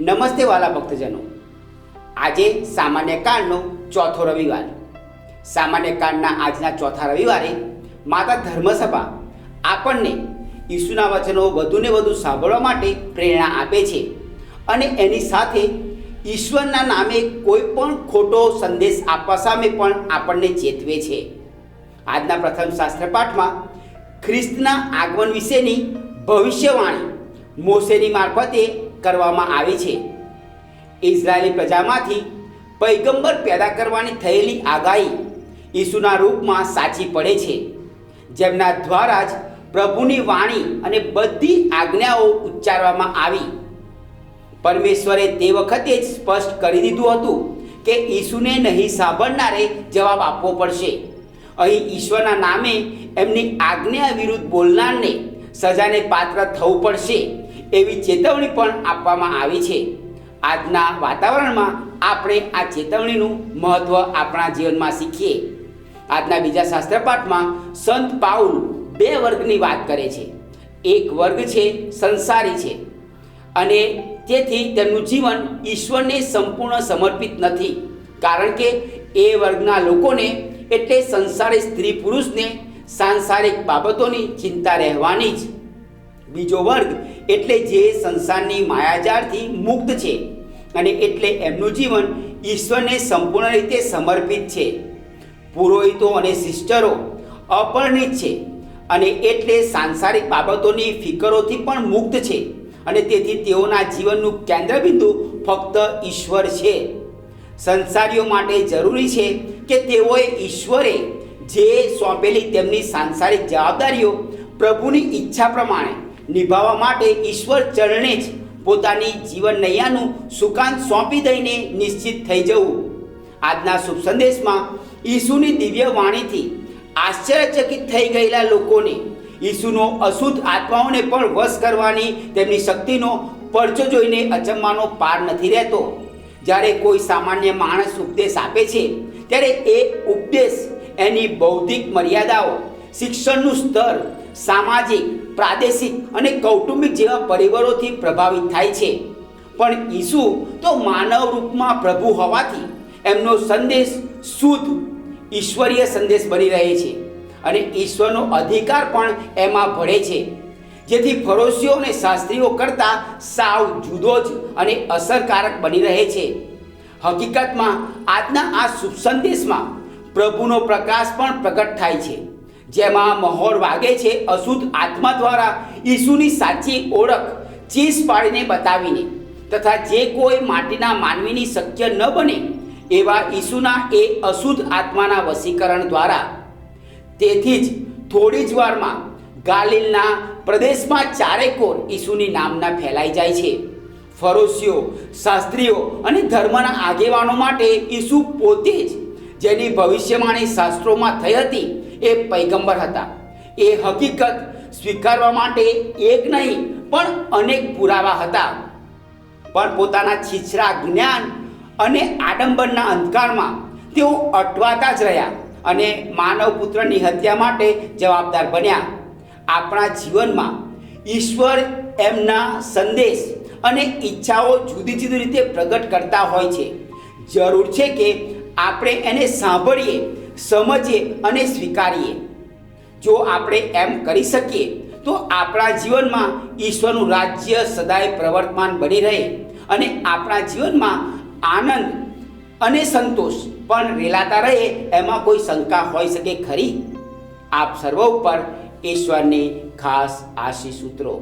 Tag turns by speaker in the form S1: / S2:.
S1: નમસ્તે વાલા ભક્તજનો. આજે સામાન્ય કાળનો ચોથો રવિવાર. સામાન્ય કાળના આજના ચોથા રવિવારે માતા ધર્મસભા આપણને ઈસુના વચનો વધુને વધુ સાંભળવા માટે પ્રેરણા આપે છે અને એની સાથે ઈશ્વરના નામે કોઈ પણ ખોટો સંદેશ આપવા સામે પણ આપણને ચેતવે છે. આજના પ્રથમ શાસ્ત્ર પાઠમાં ખ્રિસ્તના આગમન વિશેની ભવિષ્યવાણી મોસેની મારફતે કરવામાં આવી છે. ઇઝરાયેલી પ્રજામાંથી પૈગંબર પેદા કરવાની થયેલી આગાહી ઈસુના રૂપમાં સાચી પડે છે. જેમના દ્વારા જ પ્રભુની વાણી અને બધી આજ્ઞાઓ ઉચ્ચારવામાં આવી. પરમેશ્વરે તે વખતે જ સ્પષ્ટ કરી દીધું હતું કે ઈસુને નહીં સાંભળનારે જવાબ આપવો પડશે. અહીં ઈશ્વરના નામે એમની આજ્ઞા વિરુદ્ધ બોલનારને સજાને પાત્ર થવું પડશે. એવી ચેતવણી પણ આપવામાં આવી છે. આજના વાતાવરણમાં આપણે આ ચેતવણીનું મહત્ત્વ આપણા જીવનમાં શીખીએ. આજના બીજા શાસ્ત્રપાઠમાં સંત પાઉલ બે વર્ગની વાત કરે છે. એક વર્ગ છે, સંસારી છે. અને તેથી તેમનું જીવન ઈશ્વરને સંપૂર્ણ સમર્પિત નથી. કારણ કે એ વર્ગના લોકોને એટલે સંસારી સ્ત્રી પુરુષને સાંસારિક બાબતોની ચિંતા રહેવાની જ બીજો વર્ગ એટલે જે સંસારની માયાજાળથી મુક્ત છે અને એટલે એમનું જીવન ઈશ્વરને સંપૂર્ણ રીતે સમર્પિત છે. પુરોહિતો અને સિસ્ટરો અપરિણિત છે અને એટલે સાંસારિક બાબતોની ફિકરોથી પણ મુક્ત છે અને તેથી તેઓના જીવનનું કેન્દ્રબિંદુ ફક્ત ઈશ્વર છે. સંસારીઓ માટે જરૂરી છે કે તેઓએ ઈશ્વરે જે સોંપેલી તેમની સાંસારિક જવાબદારીઓ પ્રભુની ઈચ્છા પ્રમાણે નિભાવવા માટે ઈશ્વર ચરણે જ પોતાની જીવન નૈયાનું સુકાન સોંપી દઈને નિશ્ચિત થઈ જવું. આજના શુભ સંદેશમાં ઈસુની દિવ્ય વાણીથી આશ્ચર્યચકિત થઈ ગયેલા લોકોને, ઈસુનો અશુદ્ધ આત્માઓને પણ વશ કરવાની તેમની શક્તિનો પરચો જોઈને અચંબાનો પાર નથી રહેતો. જ્યારે કોઈ સામાન્ય માણસ ઉપદેશ આપે છે, ત્યારે એ ઉપદેશ એની બૌદ્ધિક મર્યાદાઓ શિક્ષણનું સ્તર સામાજિક, પ્રાદેશિક અને કૌટુંબિક જેવા પરિબળોથી પ્રભાવિત થાય છે. પણ ઈસુ તો માનવ રૂપમાં પ્રભુ હોવાથી એમનો સંદેશ શુદ્ધ, ઈશ્વરીય સંદેશ બની રહે છે અને ઈશ્વરનો અધિકાર પણ એમાં ભળે છે. જેથી ફરોશીઓ અને શાસ્ત્રીઓ કરતાં સાવ જુદો જ અને અસરકારક બની રહે છે. હકીકતમાં આજના આ શુભ સંદેશમાં પ્રભુનો પ્રકાશ પણ પ્રગટ થાય છે. જેમાં મહોર વાગે છે અશુદ્ધ આત્મા દ્વારા ઈસુની સાચી ઓળખ ચીસ પાડીને બતાવીને. તથા જે કોઈ માટીના માનવીની શક્ય ન બને એવા ઈસુના એ અશુદ્ધ આત્માના વસીકરણ દ્વારા. તેથી જ થોડી જ વારમાં ગાલિલના પ્રદેશમાં ચારેકોર ઈસુની નામના ફેલાઈ જાય છે. ફરોશીઓ, શાસ્ત્રીઓ અને ધર્મના આગેવાનો માટે ઈસુ પોતે જ જેની ભવિષ્યવાણી શાસ્ત્રોમાં થઈ હતી એ પૈગંબર હતા. એ હકીકત સ્વીકારવા માટે એક નહીં, પણ અનેક પુરાવા હતા. પણ પોતાના છીછરા જ્ઞાન અને આડંબરના અંધકારમાં તેઓ અટવાતા જ રહ્યા અને માનવ પુત્રની હત્યા માટે જવાબદાર બન્યા. આપણા જીવનમાં ઈશ્વર એમના સંદેશ અને ઈચ્છાઓ જુદી જુદી રીતે પ્રગટ કરતા હોય છે. જરૂર છે કે આપણે એને સાંભળીએ સમજીએ અને સ્વીકારીએ. જો આપણે એમ કરી શકીએ, તો આપણા જીવનમાં ઈશ્વરનું રાજ્ય સદાય પ્રવર્તમાન બની રહે અને આપણા જીવનમાં આનંદ અને સંતોષ પણ રેલાતા રહે એમાં કોઈ શંકા હોઈ શકે ખરી? આપ સર્વ ઉપર ઈશ્વરની ખાસ આશીષ સૂત્રો